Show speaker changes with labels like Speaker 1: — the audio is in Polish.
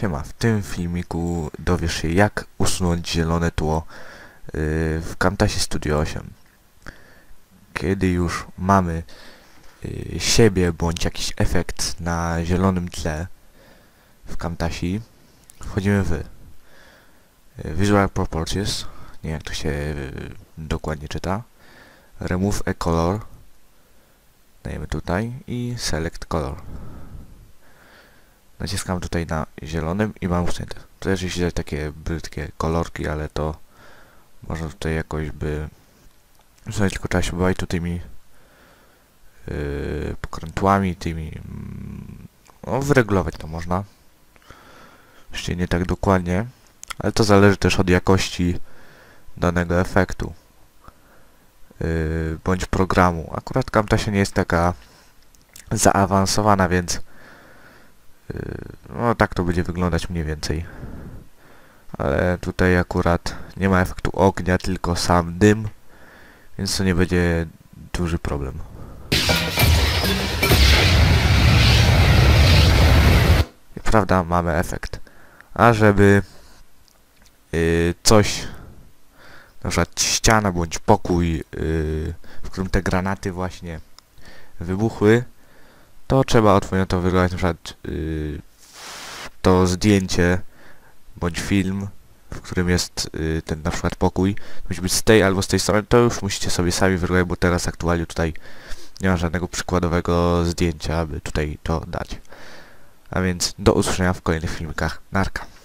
Speaker 1: Siema, w tym filmiku dowiesz się jak usunąć zielone tło yy, w Camtasie Studio 8. Kiedy już mamy yy, siebie bądź jakiś efekt na zielonym tle w Camtasie, wchodzimy w yy, Visual Properties, nie jak to się dokładnie czyta, Remove a Color, dajemy tutaj i Select Color. Naciskam tutaj na zielonym i mam usunięte. Też jeśli dać takie brzydkie kolorki, ale to można tutaj jakoś by usunąć, tylko trzeba się bawić tu tymi yy, pokrętłami, tymi mm, no wyregulować to można. Oczywiście nie tak dokładnie, ale to zależy też od jakości danego efektu yy, bądź programu. Akurat Camtasia nie jest taka zaawansowana, więc no tak to będzie wyglądać mniej więcej. Ale tutaj akurat nie ma efektu ognia, tylko sam dym, więc to nie będzie duży problem. I prawda, mamy efekt. A żeby yy, coś, na przykład ściana bądź pokój, yy, w którym te granaty właśnie wybuchły, to trzeba odpowiednio to wyglądać, na przykład yy, to zdjęcie bądź film, w którym jest yy, ten na przykład pokój, musi być z tej albo z tej strony, to już musicie sobie sami wyglądać, bo teraz aktualnie tutaj nie ma żadnego przykładowego zdjęcia, aby tutaj to dać. A więc do usłyszenia w kolejnych filmikach. Narka.